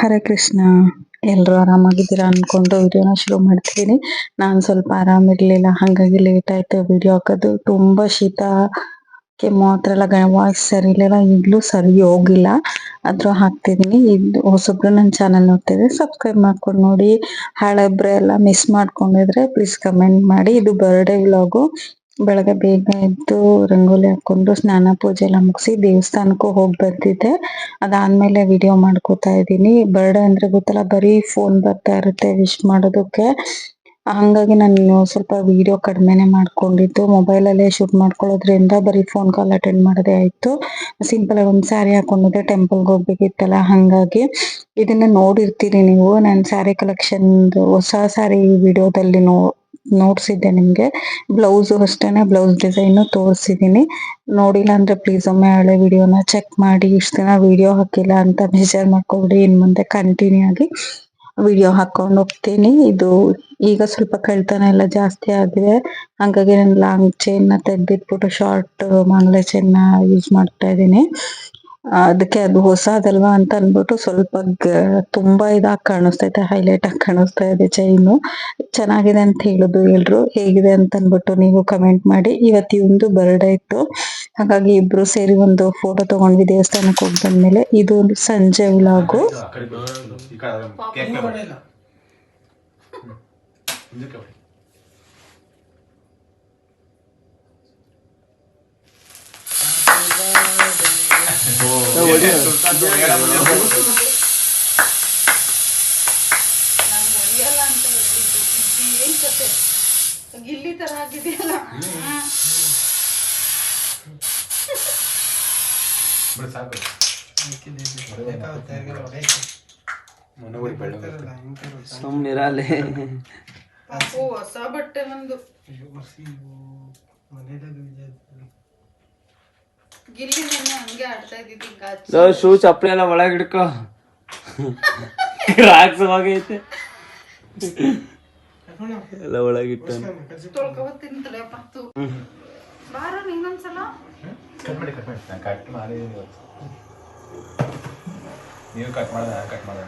ಹರೇ ಕೃಷ್ಣ. ಎಲ್ಲರೂ ಆರಾಮಾಗಿದ್ದೀರಾ ಅನ್ಕೊಂಡು ವಿಡಿಯೋನ ಶುರು ಮಾಡ್ತೀನಿ. ನಾನು ಸ್ವಲ್ಪ ಆರಾಮಿರಲಿಲ್ಲ, ಹಾಗಾಗಿ ಲೇಟ್ ಆಯ್ತು ವಿಡಿಯೋ ಹಾಕೋದು. ತುಂಬಾ ಶೀತ, ಕೆಮ್ಮು ಥರ ಎಲ್ಲ ವಾಯ್ಸ್ ಸರಿ ಇರ್ಲಿಲ್ಲ, ಈಗಲೂ ಸರಿ ಹೋಗಿಲ್ಲ. ಆದ್ರೂ ಹಾಕ್ತಿದ್ದೀನಿ ಇದು ಹೊಸಬ್ರು ನನ್ನ ಚಾನಲ್ ನೋಡ್ತಿದ್ರೆ ಸಬ್ಸ್ಕ್ರೈಬ್ ಮಾಡ್ಕೊಂಡು ನೋಡಿ. ಹಾಳೆಬ್ರೆ ಎಲ್ಲ ಮಿಸ್ ಮಾಡ್ಕೊಂಡಿದ್ರೆ ಪ್ಲೀಸ್ ಕಮೆಂಟ್ ಮಾಡಿ. ಇದು ಬರ್ಡೇ ವ್ಲಾಗು ಬೆಳಗ್ಗೆ ಬೇಗ ಎದ್ದು ರಂಗೋಲಿ ಹಾಕೊಂಡು ಸ್ನಾನ ಪೂಜೆ ಎಲ್ಲ ಮುಗಿಸಿ ದೇವಸ್ಥಾನಕ್ಕೂ ಹೋಗಿ ಬರ್ತಿದ್ದೆ. ಅದಾದ್ಮೇಲೆ ವಿಡಿಯೋ ಮಾಡ್ಕೋತಾ ಇದ್ದೀನಿ. ಬರ್ಡೇ ಅಂದ್ರೆ ಗೊತ್ತಲ್ಲ, ಬರೀ ಫೋನ್ ಬರ್ತಾ ಇರುತ್ತೆ ವಿಶ್ ಮಾಡೋದಕ್ಕೆ. ಹಂಗಾಗಿ ನಾನು ಸ್ವಲ್ಪ ವಿಡಿಯೋ ಕಡಿಮೆನೆ ಮಾಡ್ಕೊಂಡಿದ್ದು. ಮೊಬೈಲ್ ಅಲ್ಲೇ ಶೂಟ್ ಮಾಡ್ಕೊಳ್ಳೋದ್ರಿಂದ ಬರೀ ಫೋನ್ ಕಾಲ್ ಅಟೆಂಡ್ ಮಾಡೋದೇ ಆಯ್ತು. ಸಿಂಪಲ್ ಆಗಿ ಒಂದು ಸ್ಯಾರಿ ಹಾಕೊಂಡಿದ್ದೆ ಟೆಂಪಲ್ಗೆ ಹೋಗ್ಬೇಕಿತ್ತಲ್ಲ, ಹಂಗಾಗಿ. ಇದನ್ನ ನೋಡಿರ್ತೀರಿ ನೀವು. ನನ್ನ ಸ್ಯಾರಿ ಕಲೆಕ್ಷನ್ ಹೊಸ ಸ್ಯಾರಿ ವಿಡಿಯೋದಲ್ಲಿ ನೋ ನೋಡ್ಸಿದ್ದೆ ನಿಮಗೆ. ಬ್ಲೌಸು ಅಷ್ಟೇನೆ, ಬ್ಲೌಸ್ ಡಿಸೈನ್ ತೋರಿಸಿದೀನಿ. ನೋಡಿಲ್ಲ ಅಂದ್ರೆ ಪ್ಲೀಸ್ ಒಮ್ಮೆ ಹಳೆ ವಿಡಿಯೋನ ಚೆಕ್ ಮಾಡಿ, ಇಷ್ಟು ದಿನ ವಿಡಿಯೋ ಹಾಕಿಲ್ಲ ಅಂತ ಬೇಜಾರ್ ಮಾಡ್ಕೊಬಿಡಿ ಇನ್ ಮುಂದೆ ಕಂಟಿನ್ಯೂ ಆಗಿ ವಿಡಿಯೋ ಹಾಕೊಂಡು ಹೋಗ್ತೀನಿ. ಇದು ಈಗ ಸ್ವಲ್ಪ ಕಳ್ತನ ಎಲ್ಲ ಜಾಸ್ತಿ ಆಗಿದೆ. ಹಂಗಾಗಿ ನಾನು ಲಾಂಗ್ ಚೈನ್ನ ತೆಗ್ದಿಟ್ಬಿಟ್ಟು ಶಾರ್ಟ್ ಮಾಂಗ್ಲೆ ಚೈನ್ನ ಯೂಸ್ ಮಾಡ್ತಾ ಇದ್ದೀನಿ. ಅದಕ್ಕೆ ಅದು ಹೊಸದಲ್ವಾ ಅಂತ ಅನ್ಬಿಟ್ಟು ಸ್ವಲ್ಪ ತುಂಬಾ ಇದಾಗಿ ಕಾಣಿಸ್ತೈತೆ ಹೈಲೈಟ್ ಆಗಿ ಕಾಣಿಸ್ತಾ ಇದೆ ಚೈನು. ಚೆನ್ನಾಗಿದೆ ಅಂತ ಹೇಳಿದ್ರು ಎಲ್ರು. ಹೇಗಿದೆ ಅಂತ ಅನ್ಬಿಟ್ಟು ನೀವು ಕಮೆಂಟ್ ಮಾಡಿ. ಇವತ್ತಿ ಒಂದು ಬರ್ಡೇ ಇತ್ತು. ಹಾಗಾಗಿ ಇಬ್ರು ಸೇರಿ ಒಂದು ಫೋಟೋ ತಗೊಂಡ್ವಿ ದೇವಸ್ಥಾನಕ್ಕೆ ಹೋಗಿ ಬಂದ್ಮೇಲೆ. ಇದು ಒಂದು ಸಂಜೆ ವ್ಲಾಗು ಆ ಕಡೆ ಬಿಡು. ಈ ಕಡೆ ಅದನ್ನ ಕೇಕ್ ತಗೋ. ಹ್ಮ್. ಹಿಂದಕ್ಕೆ ಹೋಗಿ. ಓ, ಏನೇ ಸುಲ್ತಾನ್ ಹೇಳ ಮುಂದೆ ಹೋಗು. ನಂಗ್ ಹೊಡಿಯಲ್ಲ ಅಂತ ಹೇಳಿದ್ದು ಇದು ಏನ್ ಕತೆ ಗಿಲ್ಲಿ ತರ ಆಗಿದೆಯಲ್ಲ ಬಿಡು ಸಾಕು. ಮೊನ್ನೆ ಹೋಗಿ ಬೆಳ್ಳಗೆ ಸುಮ್ನಿರಲಿ ಅಪ್ಪು ಹೊಸ ಬಟ್ಟೆ ನಂದು ಗಿಲ್ಲಿ ಹಚ್ಚಿ. ಶೂ ಚಪ್ಪಲಿ ಎಲ್ಲ ಒಳಗೆ ಹಿಡ್ಕೋ. ರಾಕ್ಸ್ ಹೋಗೈತೆ ಎಲ್ಲ ಒಳಗಿಟ್ಟು ಕಟ್ ಮಾಡಿ ಕಟ್ ಮಾಡಿ. ಕಟ್ ಮಾಡಿ ಇವತ್ತು. ನೀವು ಕಟ್ ಮಾಡಿದ ನಾನು ಕಟ್ ಮಾಡಿದೆ.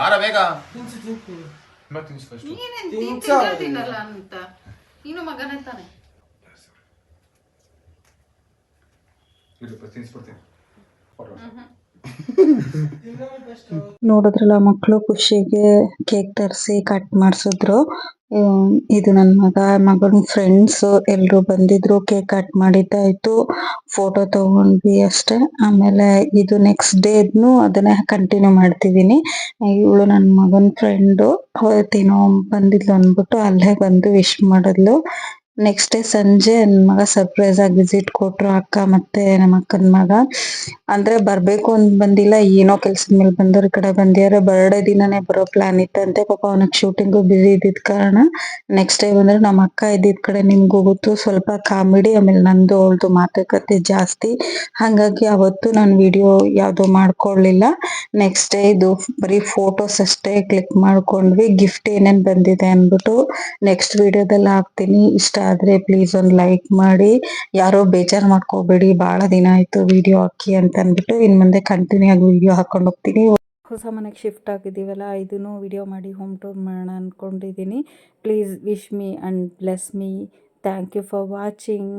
ಬಾರ ಬೇಗ. ಮತ್ತೆ ತಿನ್ಸು ಫಸ್ಟ್ ನೀನೇನ್ ನೀನ್ ತಿನ್ನಲ್ಲ ಅಂತ. ನೀನು ಮಗನೇ ತಾನೆ. ತಿನ್ಸ್ಬಿಡ್ತೀನಿ ನೋಡಿದ್ರಲ್ಲ ಮಕ್ಕಳು ಖುಷಿಗೆ ಕೇಕ್ ತರಿಸಿ ಕಟ್ ಮಾಡಿಸಿದ್ರು. ಇದು ನನ್ನ ಮಗ, ಮಗನ ಫ್ರೆಂಡ್ಸ್ ಎಲ್ರು ಬಂದಿದ್ರು ಕೇಕ್ ಕಟ್ ಮಾಡಿದ್ದಾಯ್ತು. ಫೋಟೋ ತಗೊಂಡ್ವಿ ಅಷ್ಟೇ. ಆಮೇಲೆ ಇದು ನೆಕ್ಸ್ಟ್ ಡೇನು ಅದನ್ನೇ ಕಂಟಿನ್ಯೂ ಮಾಡ್ತಿದೀನಿ ಇವಳು ನನ್ನ ಮಗನ ಫ್ರೆಂಡ್ ಅವತ್ತೇನೋ ಬಂದಿದ್ಲು ಅಂದ್ಬಿಟ್ಟು ಅಲ್ಲೇ ಬಂದು ವಿಶ್ ಮಾಡಿದ್ಲು. ನೆಕ್ಸ್ಟ್ ಡೇ ಸಂಜೆ ನನ್ ಮಗ ಸರ್ಪ್ರೈಸ್ ಆಗಿ ವಿಸಿಟ್ ಕೊಟ್ರು, ಅಕ್ಕ ಮತ್ತೆ ನಮ್ಮ ಅಕ್ಕನ ಮಗ. ಅಂದ್ರೆ ಬರ್ಬೇಕು ಅಂತ ಬಂದಿಲ್ಲ, ಏನೋ ಕೆಲ್ಸದ ಮೇಲೆ ಬಂದವ್ರ ಈ ಕಡೆ ಬಂದಿದ್ದಾರೆ ಬರ್ಡೇ ದಿನನೇ ಬರೋ ಪ್ಲಾನ್ ಇತ್ತಂತೆ ಪಾಪ ಅವನಿಗೆ ಶೂಟಿಂಗು ಬಿಸಿ ಇದ್ದಿದ್ ಕಾರಣ ನೆಕ್ಸ್ಟ್ ಡೇ ಬಂದ್ರೆ ನಮ್ಮ ಅಕ್ಕ ಇದ್ದಿದ್ ಕಡೆ ನಿಮ್ಗೂ ಗೊತ್ತು ಸ್ವಲ್ಪ ಕಾಮಿಡಿ ಆಮೇಲೆ ನಂದು ಅವಳ್ದು ಮಾತುಕತೆ ಜಾಸ್ತಿ. ಹಾಗಾಗಿ ಅವತ್ತು ನಾನು ವಿಡಿಯೋ ಯಾವ್ದು ಮಾಡ್ಕೊಳ್ಲಿಲ್ಲ. ನೆಕ್ಸ್ಟ್ ಡೇ ಇದು ಬರೀ ಫೋಟೋಸ್ ಅಷ್ಟೇ ಕ್ಲಿಕ್ ಮಾಡ್ಕೊಂಡ್ವಿ. ಗಿಫ್ಟ್ ಏನೇನ್ ಬಂದಿದೆ ಅಂದ್ಬಿಟ್ಟು ನೆಕ್ಸ್ಟ್ ವಿಡಿಯೋದಲ್ಲಿ ಹಾಕ್ತೀನಿ. ಇಷ್ಟ ಆದ್ರೆ ಪ್ಲೀಸ್ ಒಂದ್ ಲೈಕ್ ಮಾಡಿ. ಯಾರೋ ಬೇಜಾರ್ ಮಾಡ್ಕೋಬೇಡಿ ಬಹಳ ದಿನ ಆಯ್ತು ವಿಡಿಯೋ ಹಾಕಿ ಅಂತ ಅಂದ್ಬಿಟ್ಟು ಇನ್ ಮುಂದೆ ಕಂಟಿನ್ಯೂ ಆಗಿ ವಿಡಿಯೋ ಹಾಕೊಂಡು ಹೋಗ್ತೀನಿ. ಹೊಸ ಮನೆಗೆ ಶಿಫ್ಟ್ ಆಗಿದ್ದೀವಲ್ಲ ಇದನ್ನು ವಿಡಿಯೋ ಮಾಡಿ ಹೋಮ್ ಟೂರ್ ಮಾಡೋಣ ಅಂದ್ಕೊಂಡಿದ್ದೀನಿ please wish me and bless me thank you for watching